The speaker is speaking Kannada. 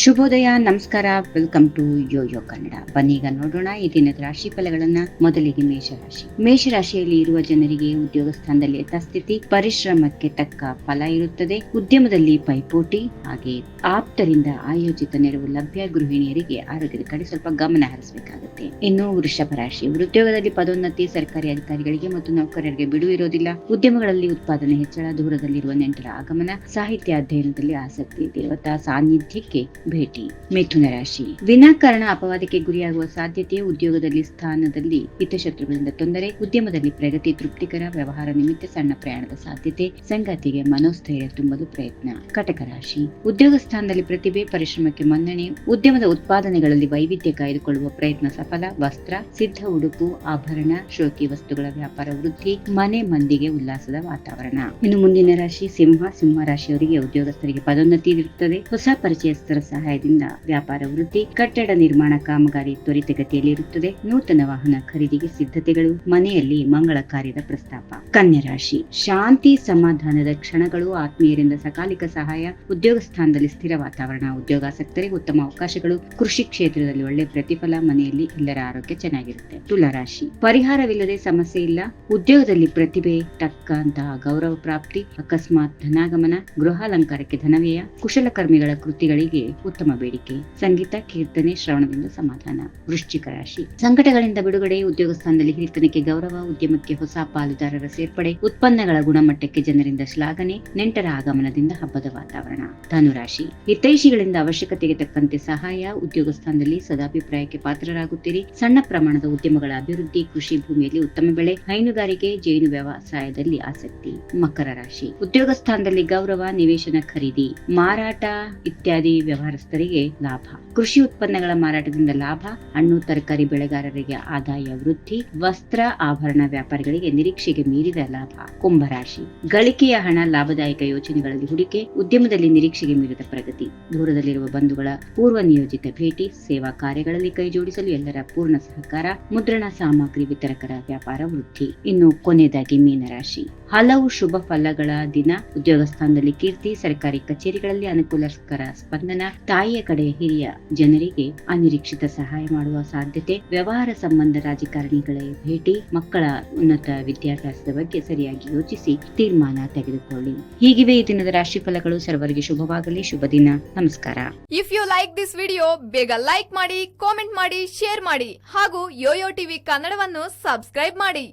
ಶುಭೋದಯ, ನಮಸ್ಕಾರ, ವೆಲ್ಕಮ್ ಟು ಯೋಯೋ ಕನ್ನಡ. ಬನ್ನೀಗ ನೋಡೋಣ, ಈ ದಿನದ ರಾಶಿ ಫಲಗಳನ್ನ ಮೊದಲಿಗೆ ಮೇಷರಾಶಿ. ಮೇಷರಾಶಿಯಲ್ಲಿ ಇರುವ ಜನರಿಗೆ ಉದ್ಯೋಗ ಸ್ಥಾನದಲ್ಲಿ ಯಥಾಸ್ಥಿತಿ ಪರಿಶ್ರಮಕ್ಕೆ ತಕ್ಕ ಫಲ ಇರುತ್ತದೆ. ಉದ್ಯಮದಲ್ಲಿ ಪೈಪೋಟಿ, ಹಾಗೆ ಆಪ್ತರಿಂದ ಆಯೋಜಿತ ನೆರವು ಲಭ್ಯ. ಗೃಹಿಣಿಯರಿಗೆ ಆರೋಗ್ಯದ ಕಡೆ ಸ್ವಲ್ಪ ಗಮನ ಹರಿಸಬೇಕಾಗುತ್ತೆ. ಇನ್ನು ವೃಷಭ ರಾಶಿ, ಉದ್ಯೋಗದಲ್ಲಿ ಪದೋನ್ನತಿ, ಸರ್ಕಾರಿ ಅಧಿಕಾರಿಗಳಿಗೆ ಮತ್ತು ನೌಕರರಿಗೆ ಬಿಡುವು ಇರೋದಿಲ್ಲ. ಉದ್ಯಮಗಳಲ್ಲಿ ಉತ್ಪಾದನೆ ಹೆಚ್ಚಳ, ದೂರದಲ್ಲಿರುವ ನೆಂಟರ ಆಗಮನ, ಸಾಹಿತ್ಯ ಅಧ್ಯಯನದಲ್ಲಿ ಆಸಕ್ತಿ ದೇವತಾ ಸಾನ್ನಿಧ್ಯಕ್ಕೆ ಭೇಟಿ. ಮಿಥುನ ರಾಶಿ. ವಿನಾಕಾರಣ ಅಪವಾದಕ್ಕೆ ಗುರಿಯಾಗುವ ಸಾಧ್ಯತೆ ಉದ್ಯೋಗದಲ್ಲಿ, ಸ್ಥಾನದಲ್ಲಿ, ಹಿತಶತ್ರುಗಳಿಂದ ತೊಂದರೆ, ಉದ್ಯಮದಲ್ಲಿ ಪ್ರಗತಿ, ತೃಪ್ತಿಕರ ವ್ಯವಹಾರ ನಿಮಿತ್ತ ಸಣ್ಣ ಪ್ರಯಾಣದ ಸಾಧ್ಯತೆ, ಸಂಗಾತಿಗೆ ಮನೋಸ್ಥೈರ್ಯ ತುಂಬಲು ಪ್ರಯತ್ನ. ಕಟಕ ರಾಶಿ. ಉದ್ಯೋಗ ಸ್ಥಾನದಲ್ಲಿ ಪ್ರತಿಭೆ, ಪರಿಶ್ರಮಕ್ಕೆ ಮನ್ನಣೆ, ಉದ್ಯಮದ ಉತ್ಪಾದನೆಗಳಲ್ಲಿ ವೈವಿಧ್ಯ ಕಾಯ್ದುಕೊಳ್ಳುವ ಪ್ರಯತ್ನ ಸಫಲ, ವಸ್ತ್ರ, ಸಿದ್ಧ ಉಡುಪು, ಆಭರಣ, ಶೋಕಿ ವಸ್ತುಗಳ ವ್ಯಾಪಾರ ವೃದ್ಧಿ, ಮನೆ ಮಂದಿಗೆ ಉಲ್ಲಾಸದ ವಾತಾವರಣ. ಇನ್ನು ಮುಂದಿನ ರಾಶಿ, ಸಿಂಹ. ಸಿಂಹ ರಾಶಿಯವರಿಗೆ ಉದ್ಯೋಗಸ್ಥರಿಗೆ ಪದೋನ್ನತಿ ಇರುತ್ತದೆ ಹೊಸ ಪರಿಚಯಸ್ಥರ ಸಹಾಯದಿಂದ ವ್ಯಾಪಾರ ವೃದ್ಧಿ, ಕಟ್ಟಡ ನಿರ್ಮಾಣ ಕಾಮಗಾರಿ ತ್ವರಿತಗತಿಯಲ್ಲಿರುತ್ತದೆ. ನೂತನ ವಾಹನ ಖರೀದಿಗೆ ಸಿದ್ಧತೆಗಳು, ಮನೆಯಲ್ಲಿ ಮಂಗಳ ಕಾರ್ಯದ ಪ್ರಸ್ತಾಪ. ಕನ್ಯಾ ರಾಶಿ ಶಾಂತಿ ಸಮಾಧಾನದ ಕ್ಷಣಗಳು, ಆತ್ಮೀಯರಿಂದ ಸಕಾಲಿಕ ಸಹಾಯ, ಉದ್ಯೋಗ ಸ್ಥಾನದಲ್ಲಿ ಸ್ಥಿರ ವಾತಾವರಣ, ಉದ್ಯೋಗಾಸಕ್ತರಿಗೆ ಉತ್ತಮ ಅವಕಾಶಗಳು, ಕೃಷಿ ಕ್ಷೇತ್ರದಲ್ಲಿ ಒಳ್ಳೆ ಪ್ರತಿಫಲ, ಮನೆಯಲ್ಲಿ ಎಲ್ಲರ ಆರೋಗ್ಯ ಚೆನ್ನಾಗಿರುತ್ತೆ. ತುಲಾರಾಶಿ. ಪರಿಹಾರವಿಲ್ಲದೆ ಸಮಸ್ಯೆ ಇಲ್ಲ. ಉದ್ಯೋಗದಲ್ಲಿ ಪ್ರತಿಭೆ ತಕ್ಕಂತಹ ಗೌರವ ಪ್ರಾಪ್ತಿ, ಅಕಸ್ಮಾತ್ ಧನಾಗಮನ, ಗೃಹಾಲಂಕಾರಕ್ಕೆ ಧನವ್ಯಯ ಕುಶಲಕರ್ಮಿಗಳ ಕೃತಿಗಳಿಗೆ ಉತ್ತಮ ಬೇಡಿಕೆ. ಸಂಗೀತ, ಕೀರ್ತನೆ, ಶ್ರವಣದಿಂದ ಸಮಾಧಾನ. ವೃಶ್ಚಿಕ ರಾಶಿ. ಸಂಕಟಗಳಿಂದ ಬಿಡುಗಡೆ ಉದ್ಯೋಗ ಸ್ಥಾನದಲ್ಲಿ ಹಿರಿತನಕ್ಕೆ ಗೌರವ, ಉದ್ಯಮಕ್ಕೆ ಹೊಸ ಪಾಲುದಾರರ ಸೇರ್ಪಡೆ, ಉತ್ಪನ್ನಗಳ ಗುಣಮಟ್ಟಕ್ಕೆ ಜನರಿಂದ ಶ್ಲಾಘನೆ, ನೆಂಟರ ಆಗಮನದಿಂದ ಹಬ್ಬದ ವಾತಾವರಣ. ಧನುರಾಶಿ. ಹಿತೈಷಿಗಳಿಂದ ಅವಶ್ಯಕತೆಗೆ ತಕ್ಕಂತೆ ಸಹಾಯ, ಉದ್ಯೋಗ ಸ್ಥಾನದಲ್ಲಿ ಸದಾಭಿಪ್ರಾಯಕ್ಕೆ ಪಾತ್ರರಾಗುತ್ತೀರಿ. ಸಣ್ಣ ಪ್ರಮಾಣದ ಉದ್ಯಮಗಳ ಅಭಿವೃದ್ಧಿ, ಕೃಷಿ ಭೂಮಿಯಲ್ಲಿ ಉತ್ತಮ ಬೆಳೆ, ಹೈನುಗಾರಿಕೆ, ಜೈನು ವ್ಯವಸಾಯದಲ್ಲಿ ಆಸಕ್ತಿ. ಮಕರ ರಾಶಿ. ಉದ್ಯೋಗ ಸ್ಥಾನದಲ್ಲಿ ಗೌರವ, ನಿವೇಶನ ಖರೀದಿ, ಮಾರಾಟ ಇತ್ಯಾದಿ ವ್ಯವಹಾರಸ್ಥರಿಗೆ ಲಾಭ. ಕೃಷಿ ಉತ್ಪನ್ನಗಳ ಮಾರಾಟದಿಂದ ಲಾಭ. ಹಣ್ಣು, ತರಕಾರಿ ಬೆಳೆಗಾರರಿಗೆ ಆದಾಯ ವೃದ್ಧಿ. ವಸ್ತ್ರ, ಆಭರಣ ವ್ಯಾಪಾರಿಗಳಿಗೆ ನಿರೀಕ್ಷೆಗೆ ಮೀರಿದ ಲಾಭ. ಕುಂಭರಾಶಿ ಗಳಿಕೆಯ ಹಣ ಲಾಭದಾಯಕ ಯೋಜನೆಗಳಲ್ಲಿ ಹೂಡಿಕೆ. ಉದ್ಯಮದಲ್ಲಿ ನಿರೀಕ್ಷೆಗೆ ಮೀರಿದ ಪ್ರಗತಿ. ದೂರದಲ್ಲಿರುವ ಬಂಧುಗಳ ಪೂರ್ವ ನಿಯೋಜಿತ ಭೇಟಿ. ಸೇವಾ ಕಾರ್ಯಗಳಲ್ಲಿ ಕೈಜೋಡಿಸಲು ಎಲ್ಲರ ಪೂರ್ಣ ಸಹಕಾರ. ಮುದ್ರಣ, ಸಾಮಗ್ರಿ ವಿತರಕರ ವ್ಯಾಪಾರ ವೃದ್ಧಿ. ಇನ್ನು ಕೊನೆಯದಾಗಿ ಮೀನರಾಶಿ ಹಲವು ಶುಭ ಫಲಗಳ ದಿನ. ಉದ್ಯೋಗ ಸ್ಥಾನದಲ್ಲಿ ಕೀರ್ತಿ. ಸರ್ಕಾರಿ ಕಚೇರಿಗಳಲ್ಲಿ ಅನುಕೂಲಕರ ಸ್ಪಂದನ. ತಾಯಿಯ ಕಡೆ ಹಿರಿಯ ಜನರಿಗೆ ಅನಿರೀಕ್ಷಿತ ಸಹಾಯ ಮಾಡುವ ಸಾಧ್ಯತೆ, ವ್ಯವಹಾರ ಸಂಬಂಧ ರಾಜಕಾರಣಿಗಳೇ ಭೇಟಿ, ಮಕ್ಕಳ ಉನ್ನತ ವಿದ್ಯಾಭ್ಯಾಸದ ಬಗ್ಗೆ ಸರಿಯಾಗಿ ಯೋಚಿಸಿ ತೀರ್ಮಾನ ತೆಗೆದುಕೊಳ್ಳಿ. ಹೀಗಿವೆ ಈ ದಿನದ ರಾಶಿ ಫಲಗಳು ಸರ್ವರಿಗೆ ಶುಭವಾಗಲಿ. ಶುಭ ದಿನ. ನಮಸ್ಕಾರ. If you like this video ಬೇಗ ಲೈಕ್ ಮಾಡಿ ಕಾಮೆಂಟ್ ಮಾಡಿ ಶೇರ್ ಮಾಡಿ ಹಾಗೂ ಯೋಯೋ ಟಿವಿ ಕನ್ನಡವನ್ನು ಸಬ್ಸ್ಕ್ರೈಬ್ ಮಾಡಿ.